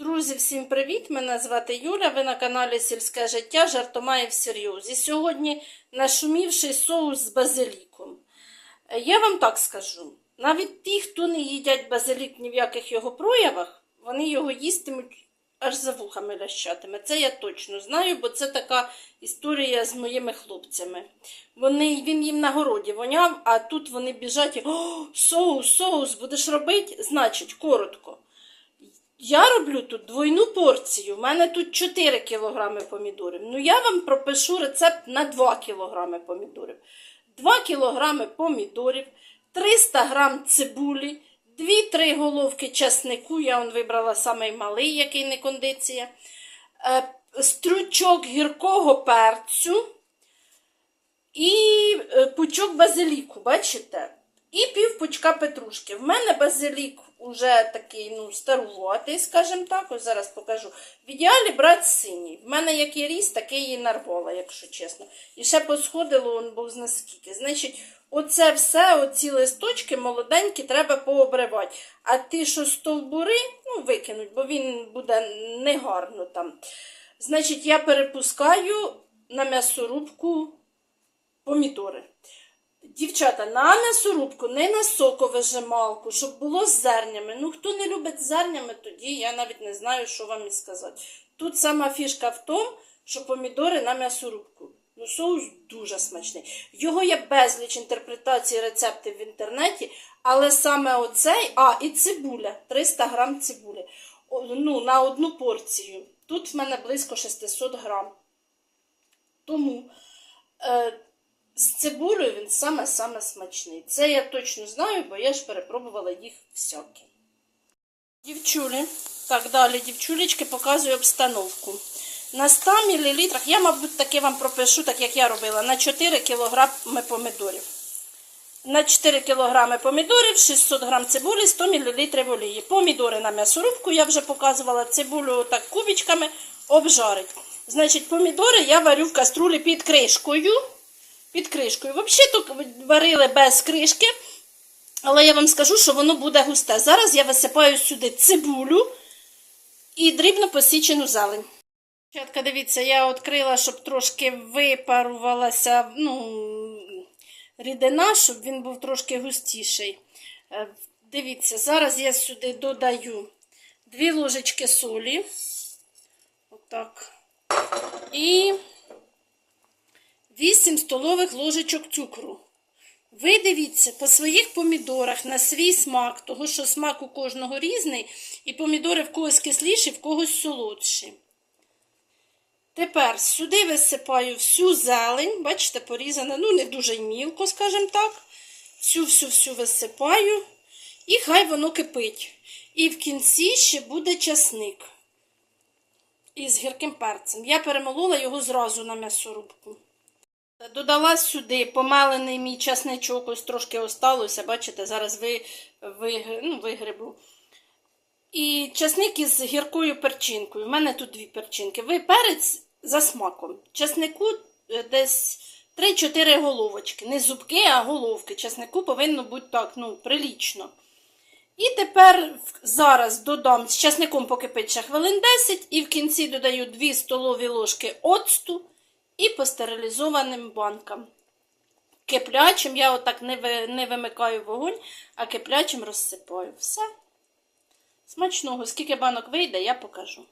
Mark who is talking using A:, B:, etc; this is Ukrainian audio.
A: Друзі, всім привіт! Мене звати Юля. Ви на каналі Сільське життя жартома і всерйоз. І сьогодні нашумівший соус з базиліком. Я вам так скажу: навіть ті, хто не їдять базилік ні в яких його проявах, вони його їстимуть аж за вухами лящатиме. Це я точно знаю, бо це така історія з моїми хлопцями. Вони, він їм на городі воняв, а тут вони біжать і О, соус, соус, будеш робити? Значить, коротко. Я роблю тут двойну порцію. У мене тут 4 кг помідорів. Ну, я вам пропишу рецепт на 2 кг помідорів. 2 кг помідорів, 300 г цибулі, 2-3 головки часнику. Я он вибрала самий малий, який не кондиція. Е, стручок гіркого перцю і е, пучок базиліку, бачите? І пів пучка петрушки. В мене базилік уже такий, ну, старуватий, скажімо так, ось зараз покажу. В ідеалі брати синій. В мене який ріс, такий і нарвала, якщо чесно. І ще посходило, он був наскільки. Значить, оце все, оці листочки молоденькі, треба пообривати. А ті, що стовбури, ну, викинуть, бо він буде негарно там. Значить, я перепускаю на м'ясорубку помідори. Дівчата, на м'ясорубку, не на соковижималку, щоб було з зернями. Ну, хто не любить зернями, тоді я навіть не знаю, що вам і сказати. Тут сама фішка в тому, що помідори на м'ясорубку. Ну, соус дуже смачний. Його є безліч інтерпретацій рецептів в інтернеті, але саме оцей, а, і цибуля, 300 грам цибулі. Ну, на одну порцію. Тут в мене близько 600 грам. Тому. Е, з цибулею він саме-саме смачний. Це я точно знаю, бо я ж перепробувала їх всякі. Дівчулі. Так, далі, дівчулечки, показую обстановку. На 100 мл, я, мабуть, таки вам пропишу, так як я робила, на 4 кг помідорів. На 4 кг помідорів, 600 г цибулі, 100 мл олії. Помідори на м'ясорубку, я вже показувала, цибулю так кубичками обжарить. Значить, помідори я варю в каструлі під кришкою під кришкою. Взагалі тут варили без кришки, але я вам скажу, що воно буде густе. Зараз я висипаю сюди цибулю і дрібно посічену зелень. Дівчатка, дивіться, я відкрила, щоб трошки випарувалася ну, рідина, щоб він був трошки густіший. Е, Дивіться, зараз я сюди додаю 2 ложечки солі. Отак. І 8 столових ложечок цукру. Ви дивіться по своїх помідорах на свій смак, того що смак у кожного різний, і помідори в когось кисліші, в когось солодші. Тепер сюди висипаю всю зелень, бачите, порізана, ну, не дуже мілко, скажімо так. Всю-всю-всю висипаю, і хай воно кипить. І в кінці ще буде часник із гірким перцем. Я перемолола його зразу на м'ясорубку. Додала сюди помелений мій часничок, ось трошки осталося, бачите, зараз ви, ви, ну, вигребу. І часник із гіркою перчинкою. У мене тут дві перчинки. Ви перець за смаком. Часнику е, десь 3-4 головочки. Не зубки, а головки. Часнику повинно бути так, ну, прилічно. І тепер зараз додам з часником покипить ще хвилин 10, і в кінці додаю 2 столові ложки оцту і по стерилізованим банкам. Киплячим, я отак не, ви, не вимикаю вогонь, а киплячим розсипаю. Все. Смачного, скільки банок вийде, я покажу.